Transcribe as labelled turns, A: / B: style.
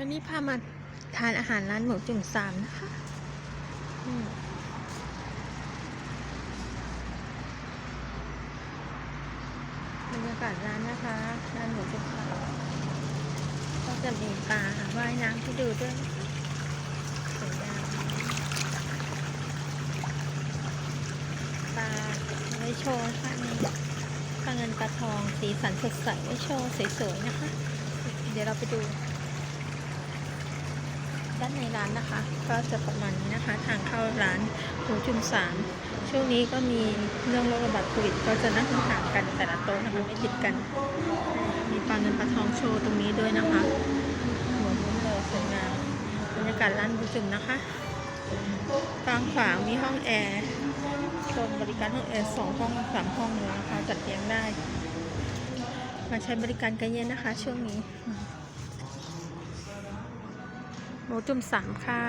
A: วันนี้พามาทานอาหารร้านหมูจุ่มสามนะคะอืมบรรยากาศร้านนะคะ ร้านหมูจุ่มสามก็จะมีปลาว่ายน้ำที่ดูด้วยสวยงามปลาไว้โชว์นะคะนี่ปลาเงินปลาทองสีสันสดใสไว้โชว์สวยๆนะคะ เดี๋ยวเราไปดู ด้านในร้านนะคะ ก็จะประมาณนี้นะคะ ทางเข้าร้านหมูจุ่มสามช่วงนี้ก็มีเรื่องโรคระบาดโควิดก็จะนั่งห่างกันแต่ละโต๊ะนะคะไม่ติดกัน มีปลาเงินปลาทองโชว์ตรงนี้ด้วยนะคะหัวมุ้นเลยสวยงามบรรยากาศร้านหมูจุ่มนะคะกลางขวางมีห้องแอร์ชมบริการห้องแอร์สองห้องสามห้องเลยนะคะจัดเตียงได้ มาใช้บริการกันเย็นนะคะ ช่วงนี้ หมูจุ่มสามค่ะ